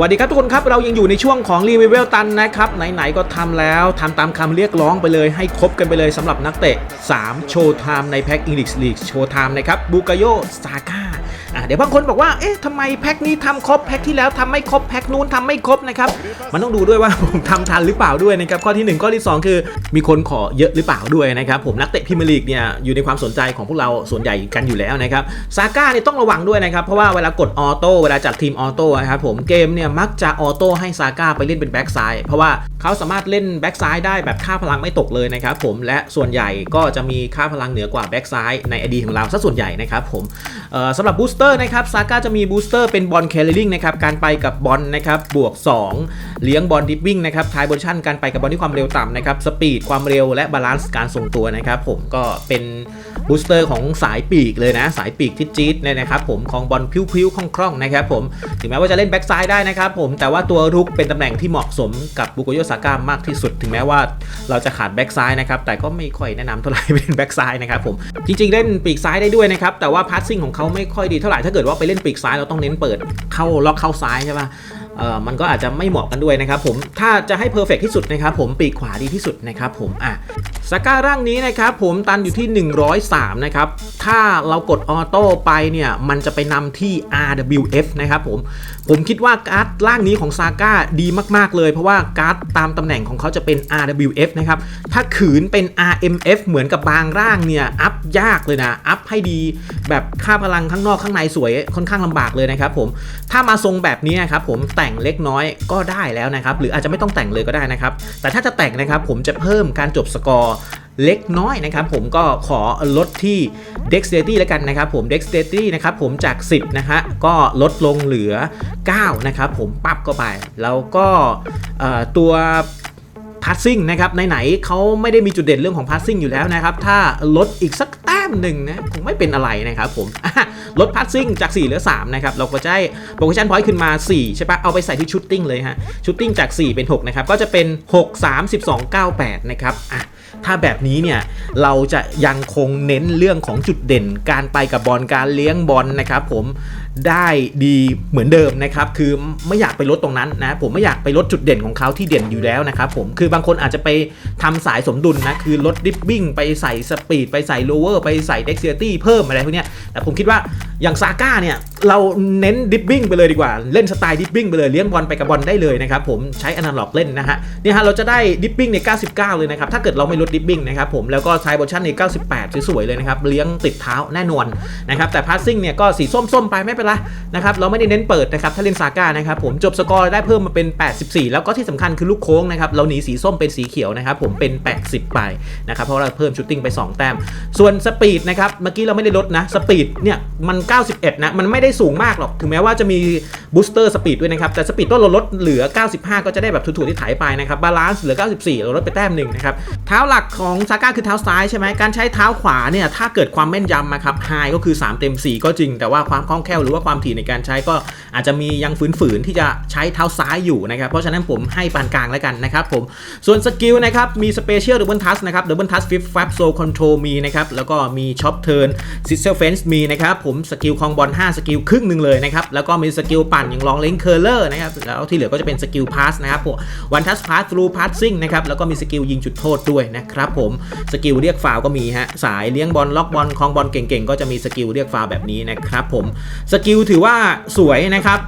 วัสดีครับทุกคนครับ เรายังอยู่ในช่วงของรีวิวลตันนะครับ ไหน ๆ ก็ทำแล้วทำตามคำเรียกร้องไปเลยให้ครบกันไปเลยสำหรับนักเตะ 3 โชว์ไทม์ในแพ็กอิงลิชลีกโชว์ไทม์นะครับบูกาโยซาก้า อะเดี๋ยวบางคนบอกว่าเอ๊ะทำไมแพ็กนี้ทำครบแพ็กที่แล้วทำไม่ครบแพ็กนู้นทำไม่ครบนะครับมันต้องดูด้วยว่าผมทำทันหรือเปล่าด้วยนะครับข้อทีหนึ่1 ข้อที่ 2 คือ มีคนขอเยอะหรือเปล่าด้วยนะครับผมนักเตะพรีเมียร์ลีกเนี่ยอยู่ในความสนใจของพวกเราส่วนใหญ่กันอยู่แล้วนะครับซาก้าเนี่ยต้องระวังด้วยนะครับเพราะว่าเวลากดออโต้เวลาจัดทีมออโต้นะครับผมเกมเนี่ยมักจะออโต้ให้ซาก้าไปเล่นเป็นแบ็กซ้ายเพราะว่าเขาสามารถเล่นแบ็กซ้ายได้แบบค่าพลังไม่ตกเลยนะครับผมและส่วนใหญ่ก็จะมีค่าพลังเหนือกว่าแบ็กซ้ายในอดีตของเราซะส่วนใหญ่นะครับผมสำหรับบูสเตอร์นะครับซาก้าจะมีบูสเตอร์เป็นบอลแคลริงนะครับการไปกับบอลนะครับบวก 2 เลี้ยงบอลดิฟวิ่งนะครับทายโพชั่นการไปกับบอลที่ความเร็วต่ำนะครับสปีดความเร็วและบาลานซ์การทรงตัวนะครับผมก็เป็นบูสเตอร์ของสายปีกเลยนะ สายปีกที่จี๊ดเนี่ยนะครับผมของบอลพิ้วๆคล่องๆนะครับผมถึงแม้ว่าจะเล่นแบ็กซ้ายได้นะครับผมแต่ว่าตัวรุกเป็นตำแหน่งที่เหมาะสมกับบุโกโยซาก้ามากที่สุด ถึงแม้ว่าเราจะขาดแบ็กซ้ายนะครับแต่ก็ไม่ค่อยแนะนำเท่าไหร่เป็นแบ็กซ้ายนะครับผมจริงๆเล่นปีกซ้ายได้ด้วยนะครับแต่ว่าพาสซิ่งของเขาไม่ค่อยดีเท่าไหร่ถ้าเกิดว่าไปเล่นปีกซ้ายเราต้องเน้นเปิดเข้าล็อกเข้าซ้ายใช่ปะ เอ่อมันก็อาจจะไม่เหมาะกันด้วยนะครับผมถ้าจะให้เพอร์เฟกที่สุดนะครับผมปีกขวาดีที่สุดนะครับผมอะสก้าร่างนี้นะครับผมตันอยู่ที่ 103 นะครับ ถ้าเรากดออโต้ไปเนี่ยมันจะไปนำที่ RWF นะครับผม ผมคิดว่าการ์ดร่างนี้ของซาก้าดีมากๆเลย เพราะว่าการ์ดตามตำแหน่งของเขาจะเป็น RWF นะครับ ถ้าขืนเป็น RMF เหมือนกับบางร่างเนี่ย อัพยากเลยนะ อัพให้ดีแบบค่าพลังข้างนอกข้างในสวยค่อนข้างลำบากเลยนะครับผม ถ้ามาทรงแบบนี้นะครับผมแต่แต่งเล็กน้อยก็ได้แล้วนะครับ หรืออาจจะไม่ต้องแต่งเลยก็ได้นะครับ แต่ถ้าจะแต่งนะครับผมจะเพิ่มการจบสกอร์เล็กน้อยนะครับผมก็ขอลดที่ dexterity แล้วกันนะครับผม dexterity นะครับผมจาก 10 นะฮะก็ลดลงเหลือ 9 นะครับผมปรับเข้าไป แล้วก็ตัว passing นะครับไหนๆเขาไม่ได้มีจุดเด่นเรื่องของ passing อยู่แล้วนะครับ ถ้าลดอีกสัก มหนึ่งนะคงไม่เป็นอะไรนะครับผมลดพาสซิ่งจาก 4 เหลือ 3 นะครับ เราก็จะได้โปรโมชั่นพอยต์ขึ้นมา 4 ใช่ปะเอาไปใส่ที่ชุดติ้งเลยฮะชุดติ้งจาก 4 เป็น 6 นะครับ ก็จะเป็น 6 3 12 9 8 นะครับอะถ้าแบบนี้เนี่ยเราจะยังคงเน้นเรื่องของจุดเด่น การไปกับบอลการเลี้ยงบอลนะครับ ผมได้ดีเหมือนเดิมนะครับ คือไม่อยากไปลดตรงนั้นนะ ผมไม่อยากไปลดจุดเด่นของเขาที่เด่นอยู่แล้วนะครับผมคือบางคนอาจจะไปทำสายสมดุลนะ คือลดดิฟบิ้งไปใส่สปีดไปใส่โลเวอร์ไปใส่เด็กเซียตี้เพิ่มอะไรพวกนี้แต่ผมคิดว่าอย่างซาก้าเนี่ย เราเน้นดิฟบิ้งไปเลยดีกว่า เล่นสไตล์ดิฟบิ้งไปเลยเลี้ยงบอลไปกับบอลได้เลยนะครับผมใช้อนาล็อกเล่นนะฮะนี่ฮะเราจะได้ดิฟบิ้งใน 99 เลยนะครับถ้าเกิดเราไม่ลดดิฟบิ้งนะครับผมแล้วก็ใช้โพชั่นใน98 สวยๆเลยนะครับเลี้ยงติดเท้าแน่นอนนะครับแต่พาสซิ่งเนี่ยก็สีส้มๆไปไม่เป็นไรนะครับเราไม่ได้เน้นเปิดนะครับถ้าเล่นซาก้านะครับผมจบสกอร์ได้เพิ่มมาเป็น 84 แล้วก็ที่สำคัญคือลูกโค้งนะครับเราหนีสีส้มเป็นสีเขียวนะครับผมเป็น 80 ไปนะครับเพราะเราเพิ่มชูตติ้งไป 2 แต้ม ส่วนสปีดนะครับเมื่อกี้เราไม่ได้ลดนะสปีดเนี่ยมัน 91 นะมันไม่ได้สูงมากหรอกถึงแม้ว่าจะมีบูสเตอร์สปีดด้วยนะครับแต่สปีดต้องเราลดเหลือ 95 ก็จะได้แบบถูกๆที่ถ่ายไปนะครับบาลานซ์เหลือ 94 เราลดไปแต้มหนึ่งนะครับเท้าหลักของซาก้าคือเท้าซ้ายใช่ไหมการใช้เท้าขวาเนี่ยถ้าเกิดความแม่นยำนะครับไฮก็คือ 3 เต็ม 4 ก็จริง แต่ว่าความคล่องแคล่วหรือว่าความถี่ในการใช้ก็อาจจะมียังฝืนๆที่จะใช้เท้าซ้ายอยู่นะครับเพราะฉะนั้นผมให้ปานกลางแล้วกันนะครับผมส่วนสกิลนะครับมีสเปเชียลดับเบิลทัสนะครับดับเบิลทัสฟิฟฟับโซคอนโทรมีนะครับแล้วก็มีช็อปเทิร์นซิสเซลเฟนส์มีนะครับผมสกิลคองบอล5สกิลครึ่งหนึ่งเลยนะครับแล้วก็มีสกิลปั่นอย่างลองเลนเคอร์เลอร์นะครับแล้วที่เหลือก็จะเป็นสกิลพาสนะครับผมวันทัสพาสทรูพาสซิ่งนะครับแล้วก็มีสกิลยิงจุดโทษด้วยนะครับผมสกิลเรียกฟาวก็มีฮะสายเลี้ยงบอลล็อกบอลคลองบอลเก่งๆ ก็จะมีสกิลเรียกฟาวแบบนี้นะครับผมสกิลถือว่าสวยนะครับ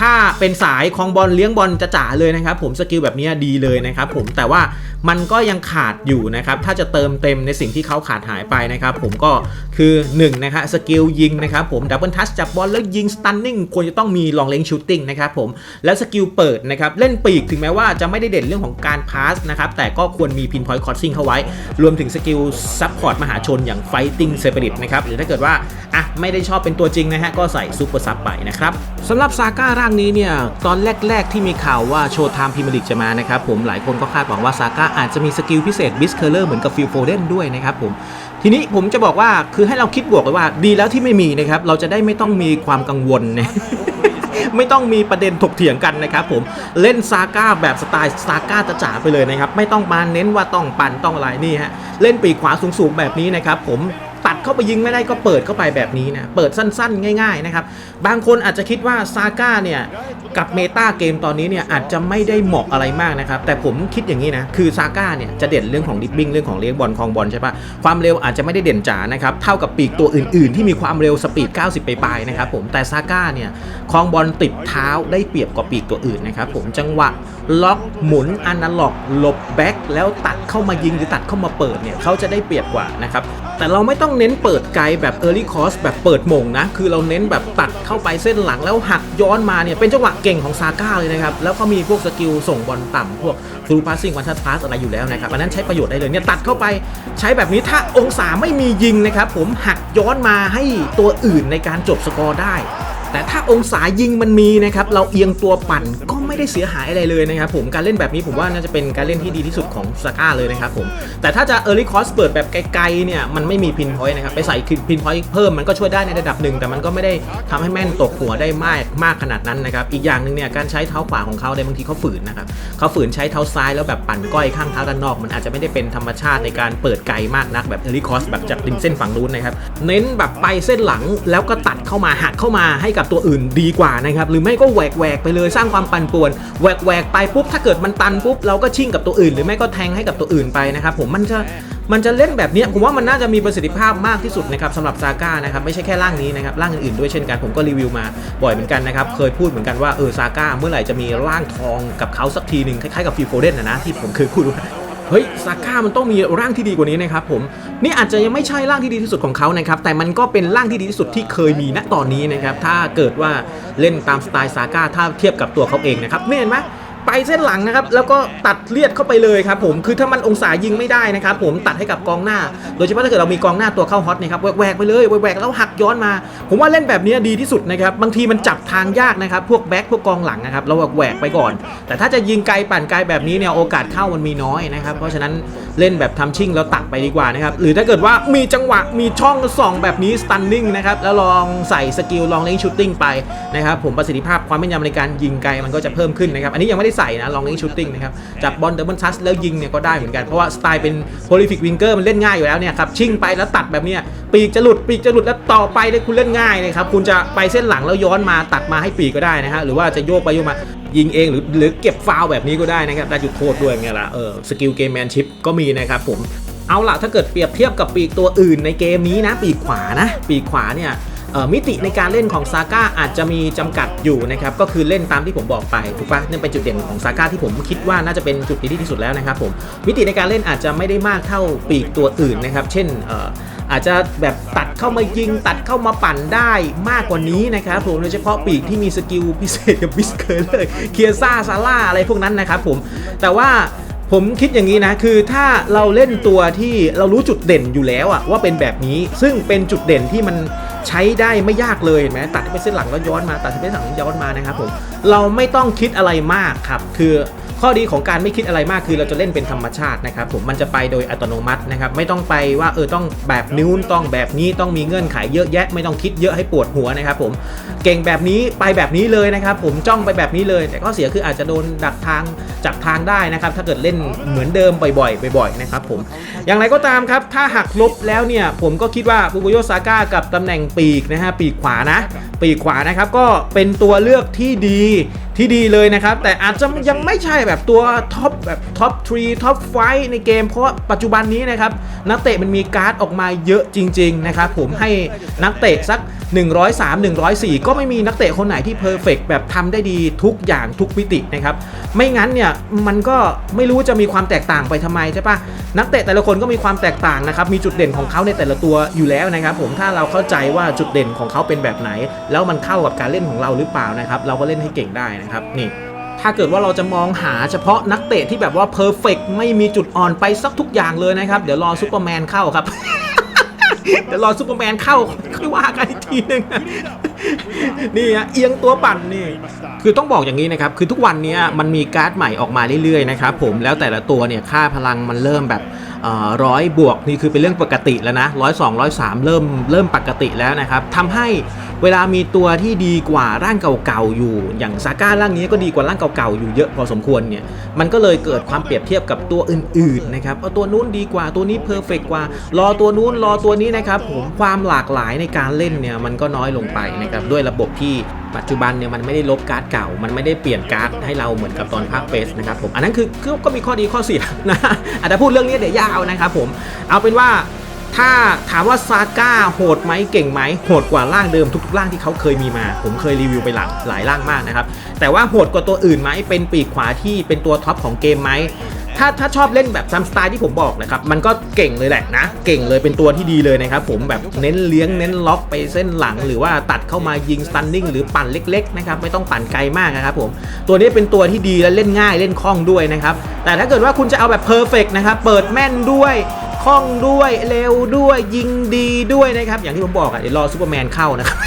ถ้าเป็นสายคลองบอลเลี้ยงบอลจะจ๋าเลยนะครับ ผมสกิลแบบนี้ดีเลยนะครับ ผมแต่ว่ามันก็ยังขาดอยู่นะครับ ถ้าจะเติมเต็มในสิ่งที่เขาขาดหายไปนะครับ ผมก็คือ1นะครับสกิลยิงนะครับ ผมดับเบิลทัชจับบอลแล้วยิงสตันนิ่งควรจะต้องมีลองเลงชูตติ้งนะครับผมแล้วสกิลเปิดนะครับเล่นปีกถึงแม้ว่าจะไม่ได้เด่นเรื่องของการพาสนะครับแต่ก็ควรมีพินพอยต์คอร์ซิ่งเข้าไว้ รวมถึงสกิลซัพพอร์ตมหาชนอย่างไฟติ้งเซเปริตนะครับหรือถ้าเกิดว่าอะไม่ได้ชอบเป็นตัวจริงนะฮะก็ใส่ซูเปอร์ซับไปนะครับสำหรับซาก้าางนี้เนี่ยตอนแรก ๆ ที่มีข่าวว่าโชว์ไทม์พรีเมียร์ลีกจะมานะครับผมหลายคนก็คาดหวังว่าซาก้าอาจจะมีสกิลพิเศษบิสเคอร์เลอร์เหมือนกับฟิลโฟเดนด้วยนะครับผมทีนี้ผมจะบอกว่าคือให้เราคิดบวกเลยว่าดีแล้วที่ไม่มีนะครับเราจะได้ไม่ต้องมีความกังวลนะไม่ต้องมีประเด็นถกเถียงกันนะครับผมเล่นซาก้าแบบสไตล์ซาก้าจ๋าไปเลยนะครับไม่ต้องมาเน้นว่าต้องปั่นต้องอะไรนี่ฮะเล่นปีกขวาสูงๆแบบนี้นะครับผม ตัดเข้าไปยิงไม่ได้ก็เปิดเข้าไปแบบนี้นะเปิดสั้น ๆ ง่าย ๆ นะครับ บางคนอาจจะคิดว่าซาก้าเนี่ยกับเมตาเกมตอนนี้เนี่ยอาจจะไม่ได้เหมาะอะไรมากนะครับ แต่ผมคิดอย่างนี้นะ คือซาก้าเนี่ยจะเด่นเรื่องของดิฟบิ้งเรื่องของเลี้ยงบอลคลองบอลใช่ปะความเร็วอาจจะไม่ได้เด่นจ๋านะครับเท่ากับปีกตัวอื่น ๆ ที่มีความเร็วสปีด 90 ไปปลายๆนะครับผมแต่ซาก้าเนี่ยคลองบอลติดเท้าได้เปรียบกว่าปีกตัวอื่นนะครับผมจังหวะล็อกหมุนอนาล็อกหลบแบ็กแล้วตัดเข้ามายิงหรือตัดเข้ามาเปิดเนี่ยเขาจะได้เปรียบกว่านะครับแต่เราไม่ต้องเน้นเปิดไกลแบบ Early Cross แบบเปิดมงนะ คือเราเน้นแบบตัดเข้าไปเส้นหลังแล้วหักย้อนมาเนี่ยเป็นจังหวะเก่งของซาก้าเลยนะครับ แล้วเขามีพวกสกิลส่งบอลต่ำพวก through passing one touch pass อะไรอยู่แล้วนะครับอันนั้นใช้ประโยชน์ได้เลยเนี่ยตัดเข้าไปใช้แบบนี้ถ้าองศาไม่มียิงนะครับผมหักย้อนมาให้ตัวอื่นในการจบสกอร์ได้ แต่ถ้าองศายิงมันมีนะครับเราเอียงตัวปั่นก็ไม่ได้เสียหายอะไรเลยนะครับผมการเล่นแบบนี้ผมว่าน่าจะเป็นการเล่นที่ดีที่สุดของซาก้าเลยนะครับผมแต่ถ้าจะ Early Cross เปิดแบบไกลๆเนี่ยมันไม่มีพินพอยต์นะครับไปใส่พินพอยต์เพิ่มมันก็ช่วยได้ในระดับหนึ่งแต่มันก็ไม่ได้ทำให้แม่นตกหัวได้มากมากขนาดนั้นนะครับอีกอย่างหนึ่งเนี่ยการใช้เท้าขวาของเขาในบางทีเขาฝืนนะครับเขาฝืนใช้เท้าซ้ายแล้วแบบปั่นก้อยข้างเท้าด้านนอก มันอาจจะไม่ได้เป็นธรรมชาติในการเปิดไกลมากนักแบบ Early Cross แบบจากริมเส้นฝั่งนู้นนะครับเน้นแบบไปเส้นหลังแล้วก็ตัดเข้ามาหักเข้ามาให้กับตัวอื่นดีกว่านะครับหรือไม่ก็แหวกแหวกไปเลยสร้างความปั่นป่วนแหวกแหวกไปปุ๊บถ้าเกิดมันตันปุ๊บเราก็ชิ่งกับตัวอื่น หรือไม่ก็แทงให้กับตัวอื่นไปนะครับผมมันจะมันจะเล่นแบบนี้ผมว่ามันน่าจะมีประสิทธิภาพมากที่สุดนะครับสำหรับซาก้านะครับไม่ใช่แค่ร่างนี้นะครับร่างอื่นๆด้วยเช่นกันผมก็รีวิวมาบ่อยเหมือนกันนะครับเคยพูดเหมือนกันว่าเออซาก้าเมื่อไหร่จะมีร่างทองกับเขาสักทีหนึ่งคล้ายๆกับฟิลโฟเดนนะนะที่ผมเคยพูดว่า เฮ้ยซาก้ามันต้องมีร่างที่ดีกว่านี้นะครับผมนี่อาจจะยังไม่ใช่ร่างที่ดีที่สุดของเขานะครับแต่มันก็เป็นร่างที่ดีที่สุดที่เคยมีณตอนนี้นะครับถ้าเกิดว่าเล่นตามสไตล์ซาก้าถ้าเทียบกับตัวเขาเองนะครับเนี่ยเห็นไหม ไปเส้นหลังนะครับแล้วก็ตัดเลียดเข้าไปเลยครับผมคือถ้ามันองศายิงไม่ได้นะครับผมตัดให้กับกองหน้า โดยเฉพาะถ้าเกิดเรามีกองหน้าตัวเข้าฮอตนะครับแหวกไปเลยแหวกแล้วหักย้อนมา ผมว่าเล่นแบบนี้ดีที่สุดนะครับบางทีมันจับทางยากนะครับพวกแบ็คพวกกองหลังนะครับเราแหวกไปก่อน แต่ถ้าจะยิงไกลปั่นไกลแบบนี้เนี่ยโอกาสเข้ามันมีน้อยนะครับเพราะฉะนั้นเล่นแบบทำชิ่งแล้วตัดไปดีกว่านะครับหรือถ้าเกิดว่ามีจังหวะมีช่องส่องแบบนี้สตันนิ่งนะครับแล้วลองใส่สกิลลองเล่นชูตติ้งไปนะครับผมประสิทธิภาพความแม่นยำในการยิงไกลมันก็จะเพิ่มขึ้นนะครับอันนี้ยังไม่ได้ใส่นะลองเล่นชูตติ้งนะครับจับบอลเดอร์บันทัสแล้วยิงเนี่ยก็ได้เหมือนกัน เพราะว่าสไตล์เป็นโพลิฟิกวิงเกอร์มันเล่นง่ายอยู่แล้วเนี่ยครับชิ่งไปแล้วตัดแบบเนี้ยปีกจะหลุดปีกจะหลุดแล้วต่อไปเนี่ยคุณเล่นง่ายเลยครับคุณจะไปเส้นหลังแล้วย้อนมาตัดมาให้ปีกก็ได้นะฮะหรือว่าจะโยกไปโยกมายิงเองหรือหรือเก็บฟาวแบบนี้ก็ได้นะครับได้จุดโทษด้วยไงล่ะเออสกิลเกมแมนชิพก็มีนะครับผมเอาล่ะถ้าเกิดเปรียบเทียบกับปีกตัวอื่นในเกมนี้นะ ปีกขวานะ ปีกขวาเนี่ย มิติในการเล่นของซาก้าอาจจะมีจำกัดอยู่นะครับก็คือเล่นตามที่ผมบอกไปถูกปะนั่เป็นจุดเด่นของซาก้าที่ผมคิดว่าน่าจะเป็นจุดดีที่สุดแล้วนะครับผมมิติในการเล่นอาจจะไม่ได้มากเท่าปีกตัวอื่นนะครับ เช่นอาจจะแบบตัดเข้ามายิง ตัดเข้ามาปั่นได้มากกว่านี้นะครับผมโดยเฉพาะปีกที่มีสกิลพิเศษกับบิสเคอร์เลยเคียซ่าซาร่าอะไรพวกนั้นนะครับผมแต่ว่า ผมคิดอย่างนี้นะ คือถ้าเราเล่นตัวที่เรารู้จุดเด่นอยู่แล้วอะว่าเป็นแบบนี้ ซึ่งเป็นจุดเด่นที่มันใช้ได้ไม่ยากเลยเห็นไหมตัดไปเส้นหลังแล้วย้อนมาตัดไปเส้นหลังย้อนมานะครับผมเราไม่ต้องคิดอะไรมากครับ คือ ข้อดีของการไม่คิดอะไรมากคือเราจะเล่นเป็นธรรมชาตินะครับผมมันจะไปโดยอัตโนมัตินะครับไม่ต้องไปว่าเออต้องแบบนิ้วต้องแบบนี้ต้องมีเงื่อนไขเยอะแยะ ไม่ต้องคิดเยอะให้ปวดหัวนะครับผมเก่งแบบนี้ไปแบบนี้เลยนะครับผมจ้องไปแบบนี้เลย แต่ข้อเสียคืออาจจะโดนดักทางจับทางได้นะครับ ถ้าเกิดเล่นเหมือนเดิมบ่อยๆบ่อยๆนะครับผมอย่างไรก็ตามครับ ถ้าหักลบแล้วเนี่ยผมก็คิดว่าบูโบโยซาก้ากับตำแหน่งปีกนะฮะปีกขวานะ ปีกขวานะครับก็เป็นตัวเลือกที่ดี ที่ดีเลยนะครับ แต่อาจจะยังไม่ใช่แบบตัวท็อปแบบท็อป3ท็อป5ในเกม เพราะว่าปัจจุบันนี้นะครับ นักเตะมันมีการ์ดออกมาเยอะจริง ๆ นะครับ ผมให้นักเตะสัก 103 104 ก็ไม่มีนักเตะคนไหนที่เพอร์เฟกแบบทำได้ดีทุกอย่างทุกมิตินะครับ ไม่งั้นเนี่ย มันก็ไม่รู้จะมีความแตกต่างไปทำไมใช่ปะนักเตะแต่ละคนก็มีความแตกต่างนะครับมีจุดเด่นของเขาในแต่ละตัวอยู่แล้วนะครับ ผมถ้าเราเข้าใจว่าจุดเด่นของเขาเป็นแบบไหน แล้วมันเข้ากับการเล่นของเราหรือเปล่านะครับ เราก็เล่นให้เก่งได้นะครับนี่ถ้าเกิดว่าเราจะมองหาเฉพาะนักเตะที่แบบว่าเพอร์เฟกไม่มีจุดอ่อนไปสักทุกอย่างเลยนะครับ เดี๋ยวรอซูเปอร์แมนเข้าครับ เดี๋ยวรอซูเปอร์แมนเข้าค่อยว่ากันอีกทีหนึ่ง นี่ฮะเอียงตัวปั่นนี่ คือต้องบอกอย่างนี้นะครับ คือทุกวันเนี้ยมันมีการ์ดใหม่ออกมาเรื่อยๆนะครับผม แล้วแต่ละตัวเนี่ยค่าพลังมันเริ่มแบบร้อยบวกนี่คือเป็นเรื่องปกติแล้วนะร้อยสองร้อยสามเริ่มเริ่มปกติแล้วนะครับทำให้เวลามีตัวที่ดีกว่าร่างเก่าๆอยู่ อย่างซาก้าร่างนี้ก็ดีกว่าร่างเก่าๆอยู่เยอะพอสมควรเนี่ยมันก็เลยเกิดความเปรียบเทียบกับตัวอื่นๆนะครับเอาตัวนู้นดีกว่าตัวนี้เพอร์เฟกกว่า รอตัวนู้นรอตัวนี้นะครับผมความหลากหลายในการเล่นเนี่ยมันก็น้อยลงไปนะครับด้วยระบบที่ปัจจุบันเนี่ยมันไม่ได้ลบการ์ดเก่า มันไม่ได้เปลี่ยนการ์ดให้เราเหมือนกับตอนภาคเฟสนะครับผม อันนั้นคือคือก็มีข้อดีข้อเสียนะอาจจะพูดเรื่องนี้เดี๋ยวยาวนะครับผม เอาเป็นว่าถ้าถามว่าซาก้าโหดไหมเก่งไหมโหดกว่าร่างเดิมทุกๆร่างที่เขาเคยมีมา ผมเคยรีวิวไปหลายหลายร่างมากนะครับ แต่ว่าโหดกว่าตัวอื่นไหมเป็นปีกขวาที่เป็นตัวท็อปของเกมไหม ถ้าถ้าชอบเล่นแบบตามสไตล์ที่ผมบอกนะครับ มันก็เก่งเลยแหละนะ เก่งเลยเป็นตัวที่ดีเลยนะครับผมแบบเน้นเลี้ยงเน้นล็อกไปเส้นหลัง หรือว่าตัดเข้ามายิงสตันนิ่งหรือปั่นเล็กๆนะครับไม่ต้องปั่นไกลมากนะครับผมตัวนี้เป็นตัวที่ดีและเล่นง่ายเล่นคล่องด้วยนะครับแต่ถ้าเกิดว่าคุณจะเอาแบบเพอร์เฟกนะครับเปิดแม่นด้วยคล่องด้วยเร็วด้วยยิงดีด้วยนะครับอย่างที่ผมบอกอะเดี๋ยวรอซูเปอร์แมนเข้านะครับ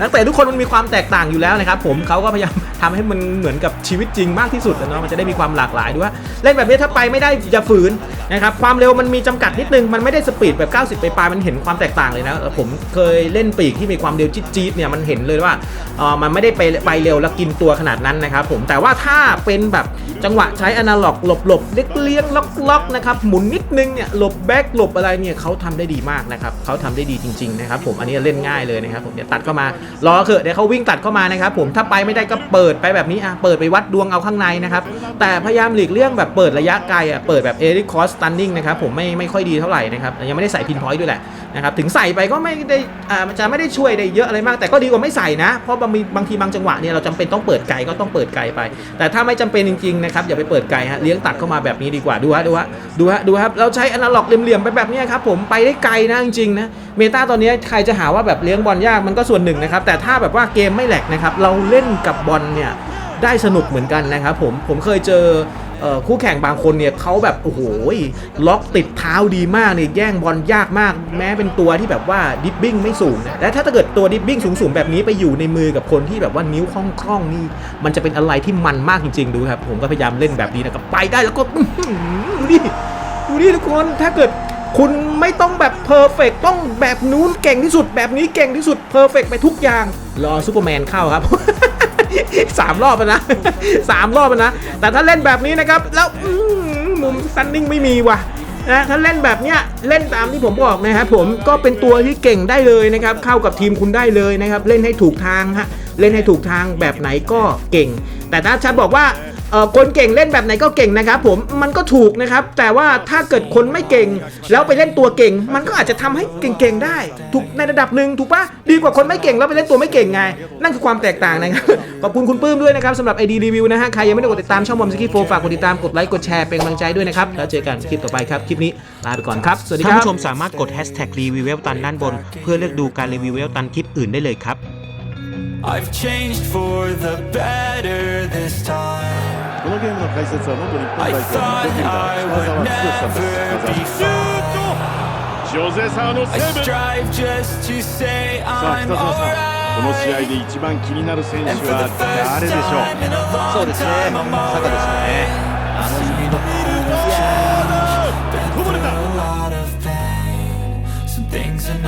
นักเตะทุกคนมันมีความแตกต่างอยู่แล้วนะครับผมเขาก็พยายามทำให้มันเหมือนกับชีวิตจริงมากที่สุดนะเนาะมันจะได้มีความหลากหลายด้วยเล่นแบบนี้ถ้าไปไม่ได้อย่าฝืน นะครับความเร็วมันมีจำกัดนิดนึง มันไม่ได้สปีดแบบ 90 ไปปลายมันเห็นความแตกต่างเลยนะ ผมเคยเล่นปีกที่มีความเร็วจี๊ดๆเนี่ยมันเห็นเลยว่าเออมันไม่ได้ไปไปเร็วแล้วกินตัวขนาดนั้นนะครับผมแต่ว่าถ้าเป็นแบบจังหวะใช้อนาล็อกหลบหลบเล็กเลี้ยงล็อกล็อกนะครับหมุนนิดนึงเนี่ยหลบแบ็กหลบอะไรเนี่ยเขาทำได้ดีมากนะครับเขาทำได้ดีจริงๆนะครับผมอันนี้เล่นง่ายเลยนะครับผมเดี๋ยวตัดเข้ามารอเถอะเดี๋ยวเขาวิ่งตัดเข้ามานะครับผมถ้าไปไม่ได้ก็เปิดไปแบบนี้อะเปิดไปวัดดวงเอาข้างในนะครับแต่พยายามหลีกเลี่ยงแบบเปิดระยะไกลอะเปิดแบบเอริคอสตันนิ่งนะครับผมไม่ไม่ค่อยดีเท่าไหร่นะครับยังไม่ได้ใส่พินพอยต์ด้วยแหละนะครับถึงใส่ไปก็ไม่ได้อ่ามันจะไม่ได้ช่วยได้เยอะอะไรมาก แต่ก็ดีกว่าไม่ใส่นะ เพราะบางมีบางทีบางจังหวะเนี่ยเราจำเป็นต้องเปิดไกลก็ต้องเปิดไกลไป แต่ถ้าไม่จำเป็นจริงๆนะครับอย่าไปเปิดไกลฮะเลี้ยงตัดเข้ามาแบบนี้ดีกว่าดูฮะดูฮะดูฮะดูครับเราใช้อนาล็อกเหลี่ยมๆไปแบบนี้ครับผมไปได้ไกลนะจริงๆนะเมตาตอนนี้ใครจะหาว่าแบบเลี้ยงบอลยากมันก็ส่วนหนึ่งนะครับแต่ถ้าแบบว่าเกมไม่แหลกนะครับเราเล่นกับบอลเนี่ยได้สนุกเหมือนกันนะครับผมผมเคยเจอ คู่แข่งบางคนเนี่ยเขาแบบโอ้โหล็อกติดเท้าดีมากเนี่ยแย่งบอลยากมาก แม้เป็นตัวที่แบบว่าดิฟบิ้งไม่สูงนะและถ้าเกิดตัวดิฟบิ้งสูงๆแบบนี้ไปอยู่ในมือกับคนที่แบบว่านิ้วคล่องๆนี่มันจะเป็นอะไรที่มันมากจริงๆดูครับ ผมก็พยายามเล่นแบบนี้นะครับไปได้แล้วก็ดูดิดูดิทุกคนถ้าเกิดคุณไม่ต้องแบบเพอร์เฟกต้องแบบนู้นเก่งที่สุด แบบนี้เก่งที่สุดเพอร์เฟกไปทุกอย่างรอซูเปอร์แมนเข้าครับ สามรอบแล้วนะสามรอบแล้วนะ แต่ถ้าเล่นแบบนี้นะครับ แล้วมุมซันนิ่งไม่มีว่ะนะถ้าเล่นแบบเนี้ยเล่นตามที่ผมบอกนะครับผมก็เป็นตัวที่เก่งได้เลยนะครับ เข้ากับทีมคุณได้เลยนะครับ เล่นให้ถูกทางฮะเล่นให้ถูกทางแบบไหนก็เก่ง แต่ถ้าชัดบอกว่า เออคนเก่งเล่นแบบไหนก็เก่งนะครับผมมันก็ถูกนะครับ แต่ว่าถ้าเกิดคนไม่เก่ง แล้วไปเล่นตัวเก่ง มันก็อาจจะทำให้เก่งๆได้ ถูกในระดับหนึ่งถูกปะดีกว่าคนไม่เก่งแล้วไปเล่นตัวไม่เก่งไง นั่นคือความแตกต่างนะครับ ขอบคุณคุณปื้มด้วยนะครับสำหรับ ID Review นะฮะใครยังไม่ได้กดติดตามช่องบอมสกี้โฟฝากกดติดตามกดไลค์กดแชร์เป็นกำลังใจด้วยนะครับแล้วเจอกันคลิปต่อไปครับคลิปนี้ลาไปก่อนครับสวัสดีคท่านรับ ผู้ชมสามารถกด hashtag รีวิวเวลตันด้านบน เพื่อเลือกดูการรีวิวเวลตันคลิปอื่นได้เลยครับ I've changed for the better this time このゲームの解説は元日本代表のディフェン澤剛さんです。ジョゼサーのセーブさあ北澤さん。この試合で一番気になる選手は誰でしょう？そうですね。坂ですね。あの指のこぼれた。Things are